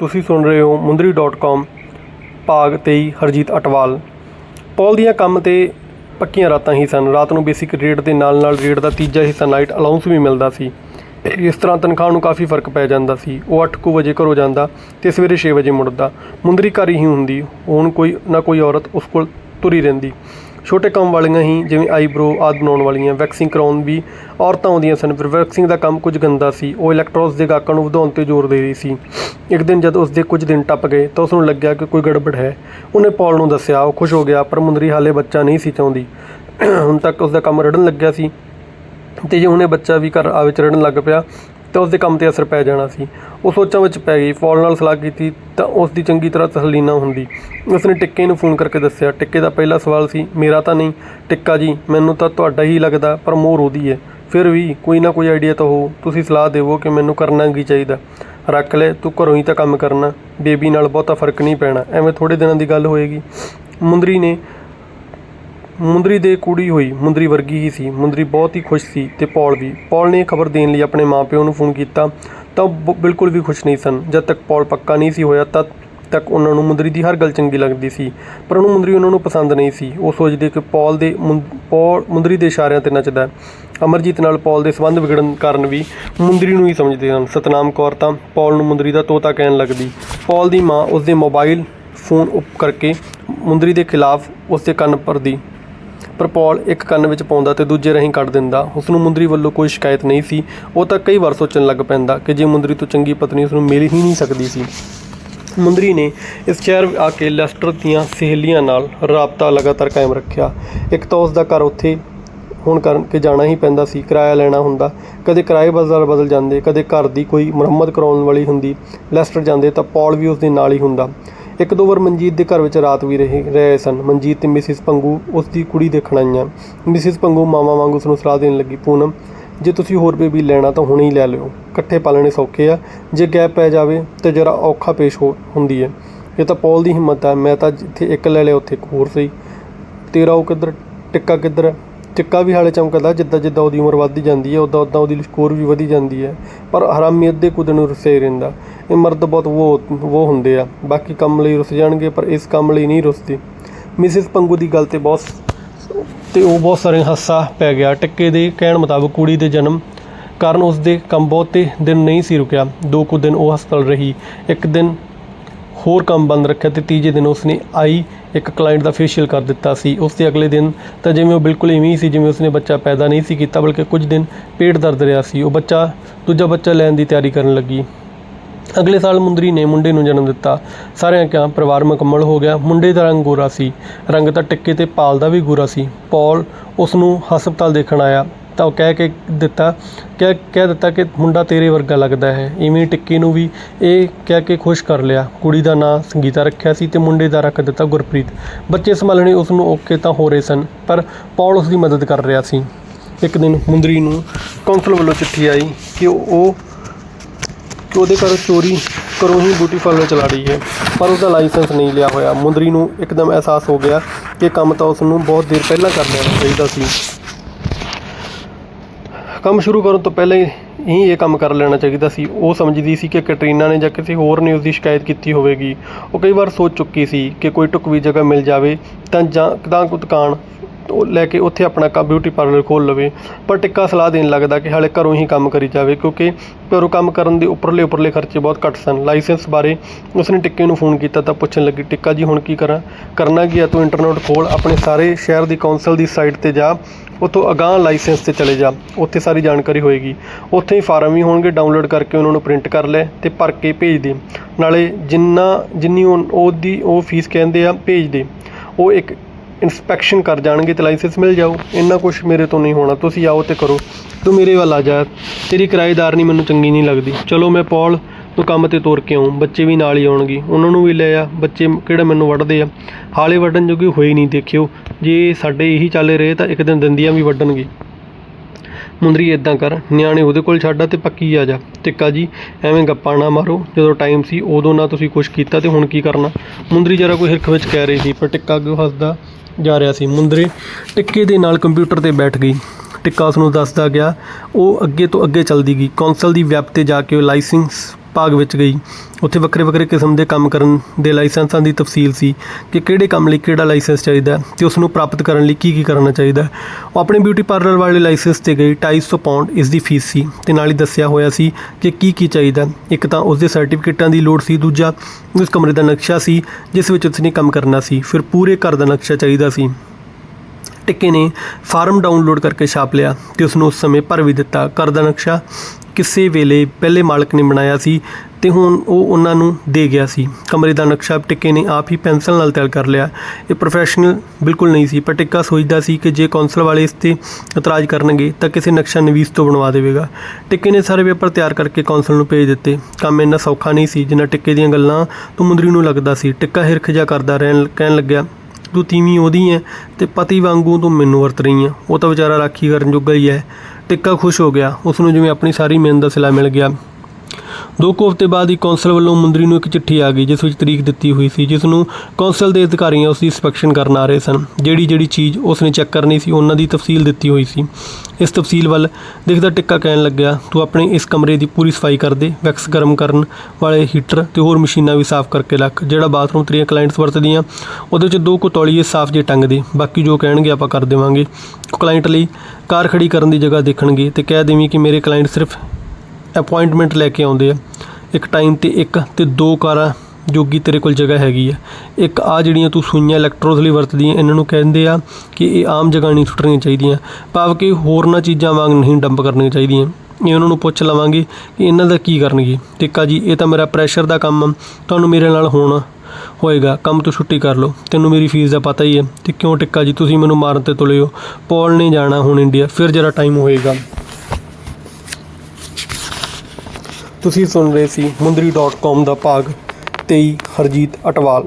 ਤੁਸੀਂ ਸੁਣ ਰਹੇ ਹੋ ਮੁੰਦਰੀ.com ਭਾਗ 23 ਹਰਜੀਤ ਅਟਵਾਲ। ਪੌਲ ਦੀਆਂ ਕੰਮ ਤੇ ਪੱਕੀਆਂ ਰਾਤਾਂ ਹੀ ਸਨ। ਰਾਤ ਨੂੰ ਬੇਸਿਕ ਰੇਟ ਦੇ ਨਾਲ ਨਾਲ ਰੇਟ ਦਾ ਤੀਜਾ ਹਿੱਸਾ ਨਾਈਟ ਅਲਾਉਂਸ ਵੀ ਮਿਲਦਾ ਸੀ। ਇਸ ਤਰ੍ਹਾਂ ਤਨਖਾਹ ਨੂੰ ਕਾਫੀ ਫ਼ਰਕ ਪੈ ਜਾਂਦਾ ਸੀ। ਉਹ 8:00 ਵਜੇ ਘਰੋਂ ਜਾਂਦਾ ਤੇ ਸਵੇਰੇ 6 ਵਜੇ ਮੁੜਦਾ। ਮੁੰਦਰੀ ਘਰ ਹੀ ਹੁੰਦੀ। ਹੁਣ ਕੋਈ, ਨਾ ਕੋਈ ਔਰਤ ਉਸ ਕੋਲ ਤੁਰੀ ਰਹਿੰਦੀ। ਛੋਟੇ ਕੰਮ ਵਾਲੀਆਂ ਹੀ, ਜਿਵੇਂ ਆਈਬ੍ਰੋ ਆਦਿ ਬਣਾਉਣ ਵਾਲੀਆਂ ਵੈਕਸਿੰਗ ਕਰਾਉਣ ਵੀ ਔਰਤਾਂ ਆਉਂਦੀਆਂ ਸਨ ਪਰ ਵੈਕਸਿੰਗ ਦਾ ਕੰਮ ਕੁਝ ਗੰਦਾ ਸੀ। ਉਹ ਇਲੈਕਟ੍ਰੋਨਸ ਦੇ ਗਾਹਕਾਂ ਨੂੰ ਵਧਾਉਣ ਤੇ ਜ਼ੋਰ ਦੇ ਰਹੀ ਸੀ। ਇੱਕ ਦਿਨ ਜਦ ਉਸ ਦੇ ਕੁਝ ਦਿਨ ਟੱਪ ਗਏ, ਤਾਂ ਉਸ ਨੂੰ ਲੱਗਿਆ ਕਿ ਕੋਈ ਗੜਬੜ ਹੈ। ਉਹਨੇ ਪੌਲ ਨੂੰ ਦੱਸਿਆ, ਉਹ ਖੁਸ਼ ਹੋ ਗਿਆ, ਪਰ ਮੁੰਦਰੀ ਹਾਲੇ ਬੱਚਾ ਨਹੀਂ ਸੀ ਚਾਹੁੰਦੀ। ਹੁਣ ਤੱਕ ਉਸ ਦਾ ਕੰਮ ਰੜਨ ਲੱਗਿਆ ਸੀ। ਤੇ ਜੇ ਉਹਨੇ ਬੱਚਾ ਵੀ ਘਰ ਆ ਵਿੱਚ ਰੜਨ ਲੱਗ ਪਿਆ ਤਾਂ ਉਸ ਦੇ ਕੰਮ ਤੇ ਅਸਰ ਪੈ ਜਾਣਾ ਸੀ। ਉਹ ਸੋਚਾਂ ਵਿੱਚ ਪੈ ਗਈ ਫੌਲ ਨਾਲ ਸਲਾਹ ਕੀਤੀ ਤਾਂ ਉਸ ਦੀ ਚੰਗੀ ਤਰ੍ਹਾਂ ਤਸੱਲੀ ਨਾ ਹੁੰਦੀ। ਉਸਨੇ ਟਿੱਕੇ ਨੂੰ ਫੋਨ ਕਰਕੇ ਦੱਸਿਆ, ਟਿੱਕੇ ਦਾ ਪਹਿਲਾ ਸਵਾਲ ਸੀ, ਮੇਰਾ ਤਾਂ ਨਹੀਂ। ਟਿੱਕਾ ਜੀ, ਮੈਨੂੰ ਤਾਂ ਤੁਹਾਡਾ ਹੀ ਲੱਗਦਾ, ਪਰ ਮੋਹਰ ਉਹਦੀ ਹੈ ਫਿਰ ਵੀ ਕੋਈ ਨਾ ਕੋਈ ਆਈਡੀਆ ਤਾਂ ਹੋ ਤੁਸੀਂ ਸਲਾਹ ਦੇਵੋ ਕਿ ਮੈਨੂੰ ਕਰਨਾ ਕੀ ਚਾਹੀਦਾ? ਰੱਖ ਲੈ, ਤੂੰ ਘਰੋਂ ਹੀ ਤਾਂ ਕੰਮ ਕਰਨਾ। ਬੇਬੀ ਨਾਲ ਬਹੁਤਾ ਫ਼ਰਕ ਨਹੀਂ ਪੈਣਾ। ਐਵੇਂ ਥੋੜੇ ਦਿਨਾਂ ਦੀ ਗੱਲ ਹੋਏਗੀ। ਮੁੰਦਰੀ ਨੇ ਮੁੰਦਰੀ ਦੇ ਕੁੜੀ ਹੋਈ, ਮੁੰਦਰੀ ਵਰਗੀ ਹੀ ਸੀ, ਮੁੰਦਰੀ ਬਹੁਤ ਹੀ ਖੁਸ਼ ਸੀ ਤੇ ਪੌਲ ਵੀ। ਪੌਲ ਨੇ ਖਬਰ ਦੇਣ ਲਈ ਆਪਣੇ ਮਾਪਿਓ ਨੂੰ ਫੋਨ ਕੀਤਾ, ਤਾਂ ਉਹ ਬਿਲਕੁਲ ਵੀ ਖੁਸ਼ ਨਹੀਂ ਸਨ। ਜਦ ਤੱਕ ਪੌਲ ਪੱਕਾ ਨਹੀਂ ਸੀ ਹੋਇਆ, ਤਦ ਤੱਕ ਉਹਨਾਂ ਨੂੰ ਮੁੰਦਰੀ ਦੀ ਹਰ ਗੱਲ ਚੰਗੀ ਲੱਗਦੀ ਸੀ, ਪਰ ਉਹਨੂੰ ਮੁੰਦਰੀ ਉਹਨਾਂ ਨੂੰ ਪਸੰਦ ਨਹੀਂ ਸੀ। ਉਹ ਸੋਚਦੇ ਕਿ ਪੌਲ ਦੇ ਮੁੰ- ਪੌਲ ਮੁੰਦਰੀ ਦੇ ਇਸ਼ਾਰਿਆਂ ਤੇ ਨੱਚਦਾ ਅਮਰਜੀਤ ਨਾਲ ਪੌਲ ਦੇ ਸੰਬੰਧ ਵਿਗੜਨ ਕਾਰਨ ਵੀ ਮੁੰਦਰੀ ਨੂੰ ਹੀ ਸਮਝਦੇ ਹਨ। ਸਤਨਾਮ ਕੌਰ ਤਾਂ ਪੌਲ ਨੂੰ ਮੁੰਦਰੀ ਦਾ ਤੋਤਾ ਕਹਿਣ ਲੱਗਦੀ। ਪੌਲ ਦੀ ਮਾਂ ਉਸ ਦੇ ਮੋਬਾਈਲ ਫੋਨ ਉਪ ਕਰਕੇ ਮੁੰਦਰੀ ਦੇ ਖਿਲਾਫ ਉਸ ਦੇ ਕੰਨ ਭਰਦੀ। ਪਰ ਪੌਲ ਇੱਕ ਕੰਨ ਵਿੱਚ ਪਾਉਂਦਾ ਤੇ ਦੂਜੇ ਰਾਹੀਂ ਕੱਢ ਦਿੰਦਾ। ਉਸ ਨੂੰ ਮੁੰਦਰੀ ਵੱਲੋਂ ਕੋਈ ਸ਼ਿਕਾਇਤ ਨਹੀਂ ਸੀ। ਉਹ ਤਾਂ ਕਈ ਵਾਰ ਸੋਚਣ ਲੱਗ ਪੈਂਦਾ ਕਿ ਜੇ ਮੁੰਦਰੀ ਤੋਂ ਚੰਗੀ ਪਤਨੀ ਉਸ ਨੂੰ ਮਿਲ ਹੀ ਨਹੀਂ ਸਕਦੀ ਸੀ। ਮੁੰਦਰੀ ਨੇ ਇਸ ਸ਼ਹਿਰ ਆ ਕੇ ਲੈਸਟਰ ਦੀਆਂ ਸਹੇਲੀਆਂ ਨਾਲ ਰਾਬਤਾ ਲਗਾਤਾਰ ਕਾਇਮ ਰੱਖਿਆ। ਇੱਕ ਤਾਂ ਉਸ ਦਾ ਘਰ ਉੱਥੇ ਹੁਣ ਕਰਕੇ ਜਾਣਾ ਹੀ ਪੈਂਦਾ ਸੀ, ਕਿਰਾਇਆ ਲੈਣਾ ਹੁੰਦਾ। ਕਦੇ ਕਿਰਾਏ ਬਾਜ਼ਾਰ ਬਦਲ ਜਾਂਦੇ, ਕਦੇ ਘਰ ਦੀ ਕੋਈ ਮੁਰੰਮਤ ਕਰਾਉਣ ਵਾਲੀ ਹੁੰਦੀ। ਲੈਸਟਰ ਜਾਂਦੇ ਤਾਂ ਪੌਲ ਵੀ ਉਸ ਦੇ ਨਾਲ ਹੀ ਹੁੰਦਾ। ਇੱਕ ਦੋ ਵਾਰ ਮਨਜੀਤ ਦੇ ਘਰ ਵਿੱਚ ਰਾਤ ਵੀ ਰਹੇ ਰਹੇ ਸਨ। ਮਨਜੀਤ ਤੇ ਮਿਸਿਸ ਪੰਗੂ ਉਸ ਦੀ ਕੁੜੀ ਦੇਖਣ ਆਈਆਂ। ਮਿਸਿਸ ਪੰਗੂ ਮਾਮਾ ਵਾਂਗ ਉਸ ਨੂੰ ਸਲਾਹ ਦੇਣ ਲੱਗੀ, ਪੂਨਮ, ਜੇ ਤੁਸੀਂ ਹੋਰ ਬੇਬੀ ਲੈਣਾ ਤਾਂ ਹੁਣੇ ਹੀ ਲੈ ਲਿਓ। ਇਕੱਠੇ ਪਾਲਣੇ ਸੌਖੇ ਆ। ਜੇ ਗੈਪ ਪੈ ਜਾਵੇ ਤਾਂ ਜਰਾ ਔਖਾ ਪੇਸ਼ ਹੋ, ਹੁੰਦੀ ਹੈ। ਇਹ ਤਾਂ ਪੌਲ ਦੀ ਹਿੰਮਤ ਹੈ ਮੈਂ ਤਾਂ ਜਿੱਥੇ ਇੱਕ ਲੈ ਲਿਆ, ਉੱਥੇ ਇੱਕ ਹੋਰ ਸਹੀ। ਤੇਰਾ ਉਹ ਕਿੱਧਰ, ਟਿੱਕਾ ਕਿੱਧਰ ਹੈ ਟਿੱਕਾ ਵੀ ਹਾਲੇ ਚਮਕਦਾ, ਜਿੱਦਾਂ ਜਿੱਦਾਂ ਉਹਦੀ ਉਮਰ ਵੱਧਦੀ ਜਾਂਦੀ ਹੈ ਉਦਾਂ ਉਦਾਂ ਉਹਦੀ ਸਕੋਰ ਵੀ ਵਧੀ ਜਾਂਦੀ ਹੈ। ਪਰ ਹਰਾਮੀ ਅੱਧੇ ਕੁ ਦਿਨ ਰੁੱਸੇ ਰਹਿੰਦਾ। ਇਹ ਮਰਦ ਬਹੁਤ ਉਹ ਉਹ ਹੁੰਦੇ ਆ। ਬਾਕੀ ਕੰਮ ਲਈ ਰੁੱਸ ਜਾਣਗੇ, ਪਰ ਇਸ ਕੰਮ ਲਈ ਨਹੀਂ ਰੁੱਸਦੇ। ਮਿਸਿਸ ਪੰਗੂ ਦੀ ਗੱਲ ਤੇ ਬਹੁਤ ਤੇ ਉਹ ਬਹੁਤ ਸਾਰੇ ਹਾਸਾ ਪੈ ਗਿਆ। ਟਿੱਕੇ ਦੇ ਕਹਿਣ ਮੁਤਾਬਕ ਕੁੜੀ ਦੇ ਜਨਮ ਕਾਰਨ ਉਸ ਦੇ ਕੰਮ ਬਹੁਤੇ ਦਿਨ ਨਹੀਂ ਸੀ ਰੁਕਿਆ। ਦੋ ਕੁ ਦਿਨ ਉਹ ਹਸਪਤਾਲ ਰਹੀ। ਇੱਕ ਦਿਨ ਹੋਰ ਕੰਮ ਬੰਦ ਰੱਖਿਆ ਤੇ ਤੀਜੇ ਦਿਨ ਉਸਨੇ ਆਈ, ਇੱਕ ਕਲਾਇੰਟ ਦਾ ਫੇਸ਼ੀਅਲ ਕਰ ਦਿੱਤਾ ਸੀ। ਉਸ ਦੇ ਅਗਲੇ ਦਿਨ ਤਾਂ ਜਿਵੇਂ ਉਹ ਬਿਲਕੁਲ ਇਵੇਂ ਹੀ ਸੀ, ਜਿਵੇਂ ਉਸਨੇ ਬੱਚਾ ਪੈਦਾ ਨਹੀਂ ਸੀ ਕੀਤਾ, ਬਲਕਿ ਕੁਝ ਦਿਨ ਪੇਟ ਦਰਦ ਰਿਹਾ ਸੀ। ਉਹ ਬੱਚਾ, ਦੂਜਾ ਬੱਚਾ ਲੈਣ ਦੀ ਤਿਆਰੀ ਕਰਨ ਲੱਗੀ। ਅਗਲੇ ਸਾਲ ਮੁੰਦਰੀ ਨੇ ਮੁੰਡੇ ਨੂੰ ਜਨਮ ਦਿੱਤਾ। ਸਾਰਿਆਂ ਕਿਹਾ ਪਰਿਵਾਰ ਮੁਕੰਮਲ ਹੋ ਗਿਆ। ਮੁੰਡੇ ਦਾ ਰੰਗ ਗੋਰਾ ਸੀ। ਰੰਗ ਤਾਂ ਟਿੱਕੇ ਤੇ ਪਾਲ ਦਾ ਵੀ ਗੋਰਾ ਸੀ। ਪੌਲ ਉਸ ਨੂੰ ਹਸਪਤਾਲ ਦੇਖਣ ਆਇਆ। ਤਾਂ ਉਹ ਕਹਿ ਕੇ ਦਿੱਤਾ, ਕਹਿ ਕਹਿ ਦਿੱਤਾ ਕਿ ਮੁੰਡਾ ਤੇਰੇ ਵਰਗਾ ਲੱਗਦਾ ਹੈ। ਇਵੇਂ ਟਿੱਕੀ ਨੂੰ ਵੀ ਇਹ ਕਹਿ ਕੇ ਖੁਸ਼ ਕਰ ਲਿਆ। ਕੁੜੀ ਦਾ ਨਾਂ ਸੰਗੀਤਾ ਰੱਖਿਆ ਸੀ ਤੇ ਮੁੰਡੇ ਦਾ ਰੱਖ ਦਿੱਤਾ ਗੁਰਪ੍ਰੀਤ। ਬੱਚੇ ਸੰਭਾਲਣੇ ਉਸ ਨੂੰ ਔਖੇ ਤਾਂ ਹੋ ਰਹੇ ਸਨ, ਪਰ ਪੌਲ ਉਸ ਦੀ ਮਦਦ ਕਰ ਰਿਹਾ ਸੀ। ਇੱਕ ਦਿਨ ਮੁੰਦਰੀ ਨੂੰ ਕੌਂਸਲ ਵੱਲੋਂ ਚਿੱਠੀ ਆਈ ਕਿ ਉਹ, ਕਿ ਉਹਦੇ ਘਰ ਚੋਰੀ ਘਰੋਂ ਹੀ ਬਿਊਟੀ ਪਾਰਲਰ ਚਲਾ ਰਹੀ ਹੈ, ਪਰ ਉਹਦਾ ਲਾਇਸੈਂਸ ਨਹੀਂ ਲਿਆ ਹੋਇਆ। ਮੁੰਦਰੀ ਨੂੰ ਇੱਕਦਮ ਅਹਿਸਾਸ ਹੋ ਗਿਆ ਕਿ ਕੰਮ ਤਾਂ ਉਸ ਨੂੰ ਬਹੁਤ ਦੇਰ ਪਹਿਲਾਂ ਕਰ ਲੈਣਾ ਚਾਹੀਦਾ ਸੀ। ਕੰਮ ਸ਼ੁਰੂ ਕਰਨ ਤੋਂ ਪਹਿਲਾਂ ਹੀ ਇਹ ਕੰਮ ਕਰ ਲੈਣਾ ਚਾਹੀਦਾ ਸੀ। ਉਹ ਸਮਝਦੀ ਸੀ ਕਿ ਕੈਟਰੀਨਾ ਨੇ ਜਾਂ ਕਿਸੇ ਹੋਰ ਨੇ ਉਸ ਦੀ ਸ਼ਿਕਾਇਤ ਕੀਤੀ ਹੋਵੇਗੀ। ਉਹ ਕਈ ਵਾਰ ਸੋਚ ਚੁੱਕੀ ਸੀ ਕਿ ਕੋਈ ਢੁਕਵੀਂ ਜਗ੍ਹਾ ਮਿਲ ਜਾਵੇ ਤਾਂ ਜਾਂ ਤਾਂ ਦੁਕਾਨ ਉਹ ਲੈ ਕੇ ਉੱਥੇ ਆਪਣਾ ਕੰਮ ਬਿਊਟੀ ਪਾਰਲਰ ਖੋਲ੍ਹ ਲਵੇ, ਪਰ ਟਿੱਕਾ ਸਲਾਹ ਦੇਣ ਲੱਗਦਾ ਕਿ ਹਾਲੇ ਘਰੋਂ ਹੀ ਕੰਮ ਕਰੀ ਜਾਵੇ, ਕਿਉਂਕਿ ਘਰੋਂ ਕੰਮ ਕਰਨ ਦੇ ਉੱਪਰਲੇ ਉੱਪਰਲੇ ਖਰਚੇ ਬਹੁਤ ਘੱਟ ਸਨ। ਲਾਇਸੈਂਸ ਬਾਰੇ ਉਸਨੇ ਟਿੱਕੇ ਨੂੰ ਫੋਨ ਕੀਤਾ ਤਾਂ ਪੁੱਛਣ ਲੱਗੀ, ਟਿੱਕਾ ਜੀ, ਹੁਣ ਕੀ ਕਰਾਂ? ਕਰਨਾ ਕੀ ਆ ਤੂੰ ਇੰਟਰਨੈਟ ਖੋਲ ਆਪਣੇ ਸਾਰੇ ਸ਼ਹਿਰ ਦੀ ਕੌਂਸਲ ਦੀ ਸਾਈਟ ਤੇ ਜਾ, ਉੱਥੋਂ ਅਗਾਂਹ ਲਾਇਸੈਂਸ ਤੇ ਚਲੇ ਜਾ, ਉੱਥੇ ਸਾਰੀ ਜਾਣਕਾਰੀ ਹੋਏਗੀ। ਉੱਥੇ ਹੀ ਫਾਰਮ ਵੀ ਹੋਣਗੇ ਡਾਊਨਲੋਡ ਕਰਕੇ ਉਹਨਾਂ ਨੂੰ ਪ੍ਰਿੰਟ ਕਰ ਲੈ ਤੇ ਭਰ ਕੇ ਭੇਜ ਦੇ। ਨਾਲੇ ਜਿੰਨਾ, ਜਿੰਨੀ ਉਹ- ਉਹਦੀ ਉਹ ਫੀਸ ਕਹਿੰਦੇ ਆ, ਭੇਜ ਦੇ। ਉਹ ਇੱਕ ਇਨਸਪੈਕਸ਼ਨ ਕਰ ਜਾਣਗੇ ਤੇ ਲਾਇਸੈਂਸ ਮਿਲ ਜਾਊ। ਇੰਨਾ ਕੁਝ ਮੇਰੇ ਤੋਂ ਨਹੀਂ ਹੋਣਾ। ਤੁਸੀਂ ਆਓ ਤੇ ਕਰੋ। ਤੂੰ ਮੇਰੇ ਵੱਲ ਆ ਜਾ। ਤੇਰੀ ਕਿਰਾਏਦਾਰ ਨਹੀਂ ਮੈਨੂੰ ਚੰਗੀ ਨਹੀਂ ਲੱਗਦੀ। ਚਲੋ ਮੈਂ ਪੌਲ ਨੂੰ ਕੰਮ ਤੇ ਤੋਰ ਕੇ ਆਉਂ ਬੱਚੇ ਵੀ ਨਾਲ ਹੀ ਆਉਣਗੇ। ਉਹਨਾਂ ਨੂੰ ਵੀ ਲੈ ਆ। ਬੱਚੇ ਕਿਹੜਾ ਮੈਨੂੰ ਵੱਢਦੇ ਆ? ਹਾਲੇ ਵੱਢਣ ਜੋਗੀ ਹੋਈ ਨਹੀਂ, ਦੇਖਿਓ। ਜੇ ਸਾਡੇ ਇਹੀ ਚੱਲ ਰਹੇ ਤਾਂ ਇੱਕ ਦਿਨ ਦੰਦੀਆਂ ਵੀ ਵੱਢਣਗੇ। ਮੁੰਦਰੀ ਇਦਾਂ ਕਰ। ਨਿਆਣੇ ਉਹਦੇ ਕੋਲ ਛੱਡਾ ਆ ਤੇ ਪੱਕੀ ਆ ਜਾ। ਟਿੱਕਾ ਜੀ, ਐਵੇਂ ਗੱਪਾਂ ਨਾ ਮਾਰੋ। ਜਦੋਂ ਟਾਈਮ ਸੀ ਉਦੋਂ ਨਾ ਤੁਸੀਂ ਕੁਝ ਕੀਤਾ ਤੇ ਹੁਣ ਕੀ ਕਰਨਾ? ਮੁੰਦਰੀ ਜਰਾ ਕੋਈ ਹਿਰਖ ਵਿੱਚ ਕਹਿ ਰਹੀ ਸੀ, ਪਰ ਟਿੱਕਾ ਅੱਗੇ ਹੱਸਦਾ। ਜਾ ਰਿਹਾ ਸੀ ਮੁੰਦਰੇ। ਟਿੱਕੇ ਦੇ ਨਾਲ ਕੰਪਿਊਟਰ ਤੇ ਬੈਠ ਗਈ। ਟਿੱਕਾ ਉਸ ਨੂੰ ਦੱਸਦਾ ਗਿਆ, ਉਹ ਅੱਗੇ ਤੋਂ ਅੱਗੇ ਚੱਲਦੀ ਗਈ। ਕੌਂਸਲ ਦੀ ਵੈਬ ਤੇ ਜਾ ਕੇ ਉਹ ਲਾਇਸੈਂਸ ਭਾਗ ਵਿੱਚ ਗਈ। ਉੱਥੇ ਵੱਖਰੇ ਵੱਖਰੇ ਕਿਸਮ ਦੇ ਕੰਮ ਕਰਨ ਦੇ ਲਾਇਸੈਂਸਾਂ ਦੀ ਤਫਸੀਲ ਸੀ ਕਿ ਕਿਹੜੇ ਕੰਮ ਲਈ ਕਿਹੜਾ ਲਾਇਸੈਂਸ ਚਾਹੀਦਾ ਹੈ ਤੇ ਉਸ ਨੂੰ ਪ੍ਰਾਪਤ ਕਰਨ ਲਈ ਕੀ ਕੀ ਕਰਨਾ ਚਾਹੀਦਾ ਉਹ ਆਪਣੇ ਬਿਊਟੀ ਪਾਰਲਰ ਵਾਲੇ ਲਾਇਸੈਂਸ ਤੇ ਗਈ 250 ਪਾਉਂਡ ਇਸ ਦੀ ਫੀਸ ਸੀ ਤੇ ਨਾਲ ਹੀ ਦੱਸਿਆ ਹੋਇਆ ਸੀ ਕਿ ਕੀ ਕੀ ਚਾਹੀਦਾ ਇੱਕ ਤਾਂ ਉਸ ਦੇ ਸਰਟੀਫਿਕੇਟਾਂ ਦੀ ਲੋੜ ਸੀ, ਦੂਜਾ ਉਸ ਕਮਰੇ ਦਾ ਨਕਸ਼ਾ ਸੀ, ਜਿਸ ਵਿੱਚ ਉਸਨੇ ਕੰਮ ਕਰਨਾ ਸੀ, ਫਿਰ ਪੂਰੇ ਘਰ ਦਾ ਨਕਸ਼ਾ ਚਾਹੀਦਾ ਸੀ। ਟਿੱਕੇ ਨੇ ਫਾਰਮ ਡਾਊਨਲੋਡ ਕਰਕੇ ਛਾਪ ਲਿਆ ਤੇ ਉਸ ਨੂੰ ਉਸ ਸਮੇਂ ਭਰ ਵੀ ਦਿੱਤਾ। ਘਰ ਦਾ ਨਕਸ਼ਾ ਕਿਸੇ ਵੇਲੇ ਪਹਿਲੇ ਮਾਲਕ ਨੇ ਬਣਾਇਆ ਸੀ ਤੇ ਹੁਣ ਉਹ ਉਹਨਾਂ ਨੂੰ ਦੇ ਗਿਆ ਸੀ। ਕਮਰੇ ਦਾ ਨਕਸ਼ਾ ਟਿੱਕੇ ਨੇ ਆਪ ਹੀ ਪੈਨਸਲ ਨਾਲ ਤਿਆਰ ਕਰ ਲਿਆ। ਇਹ ਪ੍ਰੋਫੈਸ਼ਨਲ ਬਿਲਕੁਲ ਨਹੀਂ ਸੀ, ਪਰ ਟਿੱਕਾ ਸੋਚਦਾ ਸੀ ਕਿ ਜੇ ਕੌਂਸਲ ਵਾਲੇ ਇਸ ਤੇ ਇਤਰਾਜ਼ ਕਰਨਗੇ ਤਾਂ ਕਿਸੇ ਨਕਸ਼ਾ ਨਵੀਸ ਤੋਂ ਬਣਵਾ ਦੇਵੇਗਾ। ਟਿੱਕੇ ਨੇ ਸਾਰੇ ਪੇਪਰ ਤਿਆਰ ਕਰਕੇ ਕੌਂਸਲ ਨੂੰ ਭੇਜ ਦਿੱਤੇ। ਕੰਮ ਇੰਨਾ ਸੌਖਾ ਨਹੀਂ ਸੀ ਜਿੰਨਾ ਟਿੱਕੇ ਦੀਆਂ ਗੱਲਾਂ ਤੋਂ ਮੁੰਦਰੀ ਨੂੰ ਲੱਗਦਾ ਸੀ। ਟਿੱਕਾ ਹਿਰਖ ਜਿਹਾ ਕਰਦਾ ਰਹਿਣ, ਕਹਿਣ ਲੱਗਿਆ ਤੂੰ ਤੀਵੀਂ ਉਹਦੀ ਹੈ ਤੇ ਪਤੀ ਵਾਂਗੂ ਤੂੰ ਮੈਨੂੰ ਵਰਤ ਰਹੀ ਐ। ਉਹ ਤਾਂ ਵਿਚਾਰਾ ਰਾਖੀ ਕਰਨ ਜੋਗਾ ਹੀ ਹੈ ਟਿੱਕਾ ਖੁਸ਼ ਹੋ ਗਿਆ। ਉਸ ਨੂੰ ਜਿਵੇਂ ਆਪਣੀ ਸਾਰੀ ਮਿਹਨਤ ਦਾ ਸਿਲਾ ਮਿਲ ਗਿਆ। ਦੋ ਕੁ ਹਫ਼ਤੇ ਬਾਅਦ ਹੀ ਕੌਂਸਲ ਵੱਲੋਂ ਮੁੰਦਰੀ ਨੂੰ ਇੱਕ ਚਿੱਠੀ ਆ ਗਈ, ਜਿਸ ਵਿੱਚ ਤਾਰੀਖ ਦਿੱਤੀ ਹੋਈ ਸੀ, ਜਿਸ ਨੂੰ ਕੌਂਸਲ ਦੇ ਅਧਿਕਾਰੀਆਂ ਉਸ ਦੀ ਇੰਸਪੈਕਸ਼ਨ ਕਰਨ ਆ ਰਹੇ ਸਨ। ਜਿਹੜੀ ਜਿਹੜੀ ਚੀਜ਼ ਉਸ ਨੇ ਚੈੱਕ ਕਰਨੀ ਸੀ, ਉਹਨਾਂ ਦੀ ਤਫਸੀਲ ਦਿੱਤੀ ਹੋਈ ਸੀ। ਇਸ ਤਫਸੀਲ ਵੱਲ ਦੇਖਦਾ ਟਿੱਕਾ ਕਹਿਣ ਲੱਗਿਆ, ਤੂੰ ਆਪਣੇ ਇਸ ਕਮਰੇ ਦੀ ਪੂਰੀ ਸਫ਼ਾਈ ਕਰ ਦੇ, ਵੈਕਸ ਗਰਮ ਕਰਨ ਵਾਲੇ ਹੀਟਰ ਤੇ ਹੋਰ ਮਸ਼ੀਨਾਂ ਵੀ ਸਾਫ਼ ਕਰਕੇ ਰੱਖ, ਜਿਹੜਾ ਬਾਥਰੂਮ ਤੇਰੀਆਂ ਕਲਾਇੰਟਸ ਵਰਤਦੀਆਂ, ਉਹਦੇ ਵਿੱਚ ਦੋ ਕੁ ਤੌਲੀਏ ਸਾਫ਼ ਜੇ ਟੰਗ ਦੇ, ਬਾਕੀ ਜੋ ਕਹਿਣਗੇ ਆਪਾਂ ਕਰ ਦੇਵਾਂਗੇ। ਕਲਾਇੰਟ ਲਈ ਕਾਰ ਖੜੀ ਕਰਨ ਦੀ ਜਗ੍ਹਾ ਦੇਖਣਗੇ ਤੇ ਕਹਿ ਦੇਵੀਂ ਕਿ ਮੇਰੇ ਕਲਾਇੰਟ ਸਿਰਫ ਅਪਾਇੰਟਮੈਂਟ ਲੈ ਕੇ ਆਉਂਦੇ ਆ। ਇੱਕ ਟਾਈਮ ਤੇ ਇੱਕ ਤੇ ਦੋ ਕਾਰਾਂ ਜੋਗੀ ਤੇਰੇ ਕੋਲ ਜਗ੍ਹਾ ਹੈਗੀ ਆ। ਇੱਕ ਆ ਜਿਹੜੀਆਂ ਤੂੰ ਸੂਈਆਂ ਇਲੈਕਟ੍ਰੋਡਸ ਲਈ ਵਰਤਦੀਆਂ, ਇਹਨਾਂ ਨੂੰ ਕਹਿੰਦੇ ਆ ਕਿ ਇਹ ਆਮ ਜਗ੍ਹਾ ਨਹੀਂ ਸੁੱਟਣੀਆਂ ਚਾਹੀਦੀਆਂ। ਭਾਵ ਕਿ ਹੋਰਨਾਂ ਚੀਜ਼ਾਂ ਵਾਂਗ ਨਹੀਂ ਡੰਪ ਕਰਨੀਆਂ ਚਾਹੀਦੀਆਂ। ਇਹ ਉਹਨਾਂ ਨੂੰ ਪੁੱਛ ਲਵਾਂਗੇ ਕਿ ਇਹਨਾਂ ਦਾ ਕੀ ਕਰਨਗੇ। ਟਿੱਕਾ ਜੀ, ਇਹ ਤਾਂ ਮੇਰਾ ਪ੍ਰੈਸ਼ਰ ਦਾ ਕੰਮ ਆ। ਤੁਹਾਨੂੰ ਮੇਰੇ ਨਾਲ ਹੋਣਾ ਹੋਏਗਾ। ਕੰਮ ਤੋਂ ਛੁੱਟੀ ਕਰ ਲਓ। ਤੈਨੂੰ ਮੇਰੀ ਫੀਸ ਦਾ ਪਤਾ ਹੀ ਹੈ ਤੇ ਕਿਉਂ ਟਿੱਕਾ ਜੀ, ਤੁਸੀਂ ਮੈਨੂੰ ਮਾਰਨ ਤੇ ਤੁਲੇ ਹੋ? ਪੌਲ ਨੇ ਜਾਣਾ ਹੁਣ ਇੰਡੀਆ ਫਿਰ ਜਰਾ ਟਾਈਮ ਹੋਏਗਾ। ਤੁਸੀਂ ਸੁਣ ਰਹੇ ਸੀ ਮੁੰਦਰੀ.com ਦਾ ਭਾਗ 23 ਹਰਜੀਤ ਅਟਵਾਲ।